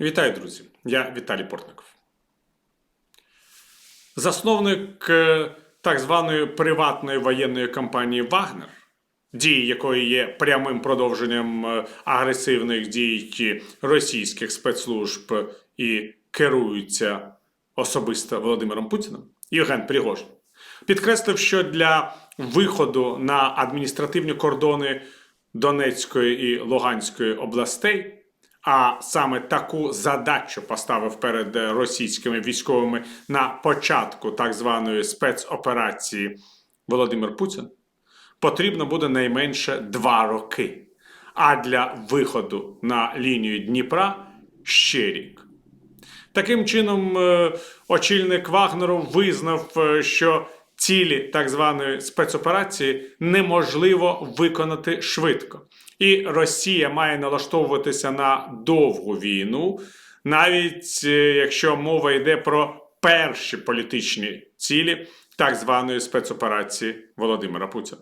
Вітаю, друзі! Я Віталій Портников. Засновник е, так званої приватної воєнної компанії Вагнер, дії якої є прямим продовженням е, агресивних дій російських спецслужб і керуються особисто Володимиром Путіним, Євген Пригожин, підкреслив, що для виходу на адміністративні кордони Донецької і Луганської областей а саме таку задачу поставив перед російськими військовими на початку так званої спецоперації Володимир Путін, потрібно буде найменше два роки. А для виходу на лінію Дніпра ще рік. Таким чином, е, очільник Вагнеру визнав, е, що цілі так званої спецоперації неможливо виконати швидко. І Росія має налаштовуватися на довгу війну, навіть е, якщо мова йде про перші політичні цілі так званої спецоперації Володимира Путіна.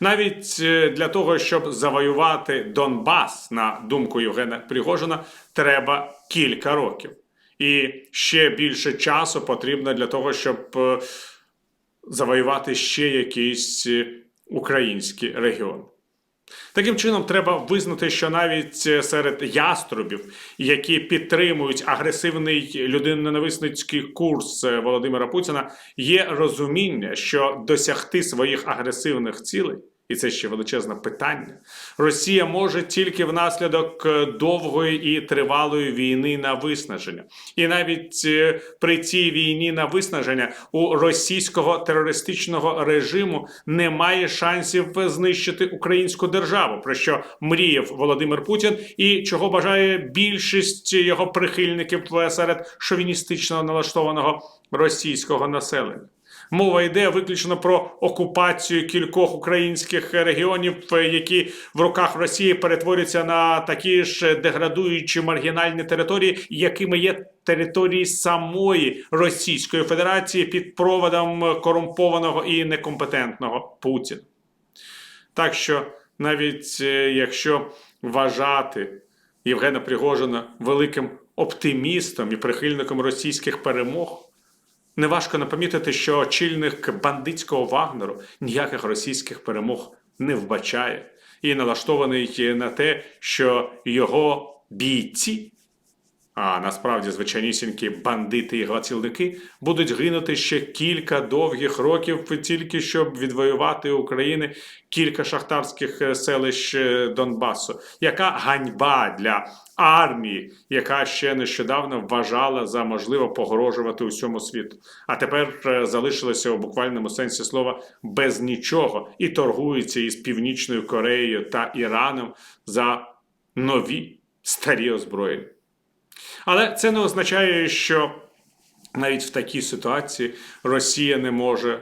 Навіть е, для того, щоб завоювати Донбас, на думку Євгена Пригожина, треба кілька років. І ще більше часу потрібно для того, щоб е, завоювати ще якийсь е, український регіон. Таким чином, треба визнати, що навіть е, серед яструбів, які підтримують агресивний людиноненависницький курс е, Володимира Путіна, є розуміння, що досягти своїх агресивних цілей. І це ще величезне питання. Росія може тільки внаслідок е, довгої і тривалої війни на виснаження. І навіть е, при цій війні на виснаження у російського терористичного режиму немає шансів знищити українську державу, про що мріяв Володимир Путін, і чого бажає більшість його прихильників серед шовіністично налаштованого російського населення. Мова йде виключно про окупацію кількох українських регіонів, які в руках Росії перетворюються на такі ж деградуючі маргінальні території, якими є території самої Російської Федерації під проводом корумпованого і некомпетентного Путіна. Так що навіть е, якщо вважати Євгена Пригожина великим оптимістом і прихильником російських перемог. Неважко напомітити, що очільник бандитського Вагнеру ніяких російських перемог не вбачає і налаштований на те, що його бійці, а насправді звичайнісінькі бандити і глацілники, будуть гинути ще кілька довгих років, тільки щоб відвоювати України кілька шахтарських селищ Донбасу. Яка ганьба для армії, яка ще нещодавно вважала за можливо погрожувати усьому світу, а тепер е, залишилася у буквальному сенсі слова без нічого і торгується із Північною Кореєю та Іраном за нові старі озброєння. Але це не означає, що навіть в такій ситуації Росія не може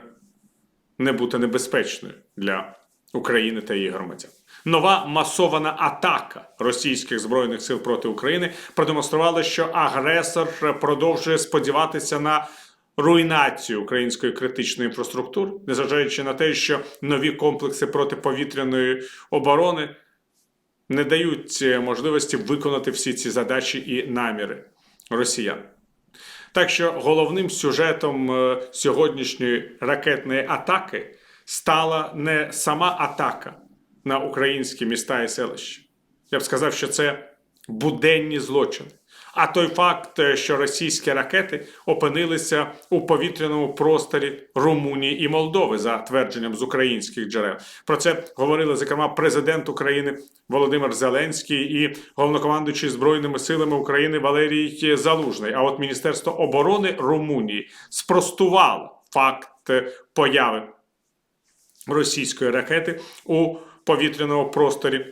не бути небезпечною для України та її громадян. Нова масована атака російських збройних сил проти України продемонструвала, що агресор продовжує сподіватися на руйнацію української критичної інфраструктури, незважаючи на те, що нові комплекси протиповітряної оборони не дають можливості виконати всі ці задачі і наміри росіян. Так що головним сюжетом е, сьогоднішньої ракетної атаки стала не сама атака на українські міста і селища. Я б сказав, що це буденні злочини. А той факт, що російські ракети опинилися у повітряному просторі Румунії і Молдови за твердженням з українських джерел. Про це говорили зокрема президент України Володимир Зеленський і головнокомандуючий збройними силами України Валерій Залужний. А от Міністерство оборони Румунії спростувало факт появи російської ракети у повітряному просторі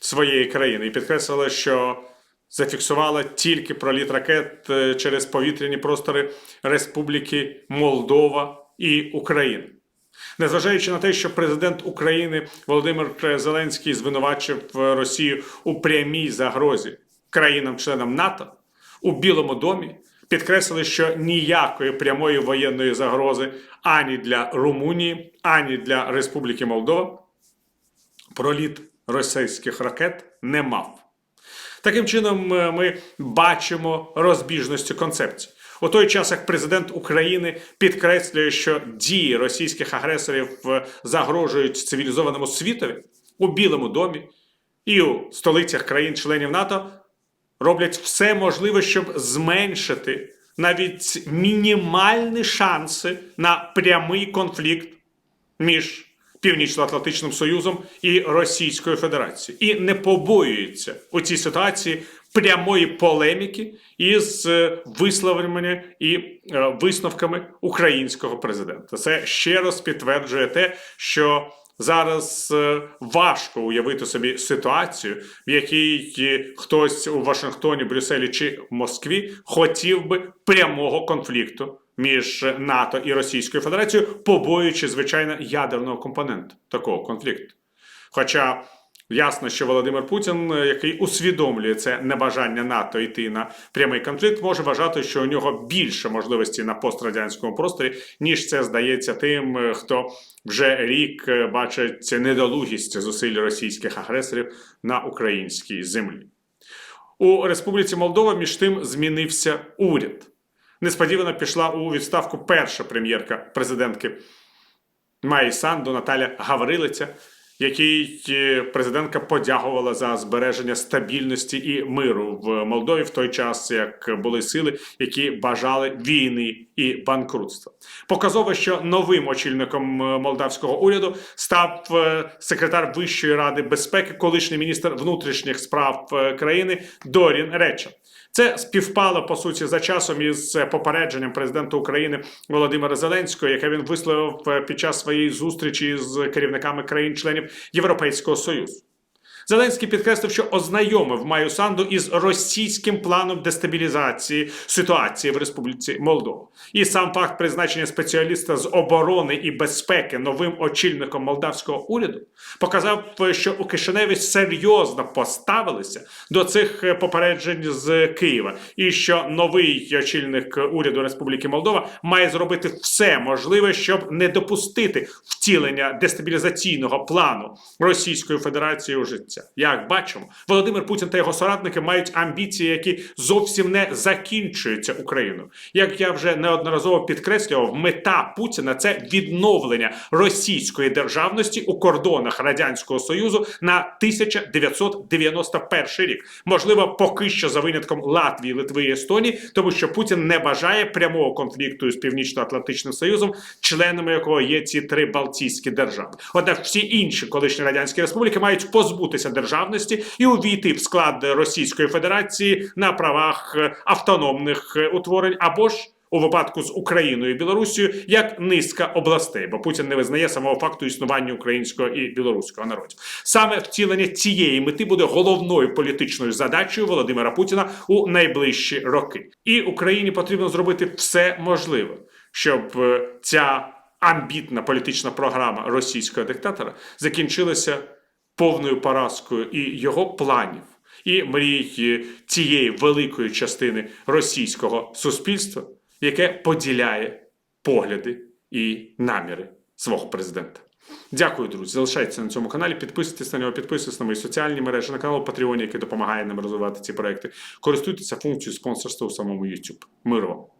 своєї країни і підкреслила, що зафіксувала тільки проліт ракет е, через повітряні простори Республіки Молдова і України. Незважаючи на те, що президент України Володимир Зеленський звинувачив Росію у прямій загрозі країнам-членам НАТО у Білому домі, підкреслили, що ніякої прямої воєнної загрози ані для Румунії, ані для Республіки Молдова проліт російських ракет не мав. Таким чином, е, ми бачимо розбіжності концепцій. У той час, як президент України підкреслює, що дії російських агресорів е, загрожують цивілізованому світові у Білому домі і у столицях країн-членів НАТО, роблять все можливе, щоб зменшити навіть мінімальні шанси на прямий конфлікт між Північно-Атлантичним Союзом і Російською Федерацією, і не побоюється у цій ситуації прямої полеміки із е, висловленнями і е, висновками українського президента. Це ще раз підтверджує те, що зараз е, важко уявити собі ситуацію, в якій хтось у Вашингтоні, Брюсселі чи Москві хотів би прямого конфлікту між НАТО і Російською Федерацією, побоюючи, звичайно, ядерного компоненту такого конфлікту. Хоча ясно, що Володимир Путін, який усвідомлює це небажання НАТО йти на прямий конфлікт, може вважати, що у нього більше можливості на пострадянському просторі, ніж це здається тим, хто вже рік е, бачить недолугість зусиль російських агресорів на українській землі. У Республіці Молдова між тим змінився уряд. Несподівано пішла у відставку перша прем'єрка президентки Майї Санду Наталя Гаврилиця, якій е, президентка подякувала за збереження стабільності і миру в Молдові в той час, як були сили, які бажали війни і банкрутства. Показово, що новим очільником е, молдавського уряду став е, секретар Вищої ради безпеки, колишній міністр внутрішніх справ країни Дорін Реча. Це співпало по суті за часом із е, попередженням президента України Володимира Зеленського, яке він висловив е, під час своєї зустрічі з керівниками країн-членів Європейського Союзу. Зеленський підкреслив, що ознайомив Маю Санду із російським планом дестабілізації ситуації в Республіці Молдова. І сам факт призначення спеціаліста з оборони і безпеки новим очільником молдавського уряду показав, що у Кишиневі серйозно поставилися до цих попереджень з Києва, і що новий очільник уряду Республіки Молдова має зробити все можливе, щоб не допустити втілення дестабілізаційного плану Російської Федерації у життя. Як бачимо, Володимир Путін та його соратники мають амбіції, які зовсім не закінчуються Україною. Як я вже неодноразово підкреслював, мета Путіна це відновлення російської державності у кордонах радянського союзу на 1991 рік. Можливо, поки що за винятком Латвії, Литви і Естонії, тому що Путін не бажає прямого конфлікту з Північно-Атлантичним Союзом, членами якого є ці три Балтійські держави. Однак всі інші колишні радянські республіки мають позбутися державності і увійти в склад Російської Федерації на правах е, автономних е, утворень або ж. У випадку з Україною і Білорусією як низка областей, бо Путін не визнає самого факту існування українського і білоруського народів. Саме втілення цієї мети буде головною політичною задачею Володимира Путіна у найближчі роки. І Україні потрібно зробити все можливе, щоб е, ця амбітна політична програма російського диктатора закінчилася повною поразкою і його планів, і мрій цієї великої частини російського суспільства, яке поділяє погляди і наміри свого президента. Дякую, друзі. Залишайтеся на цьому каналі. Підписуйтесь на нього, підписуйтесь на мої соціальні мережі, на канал Patreon, який допомагає нам розвивати ці проекти. Користуйтеся функцією спонсорства у самому YouTube. Миру!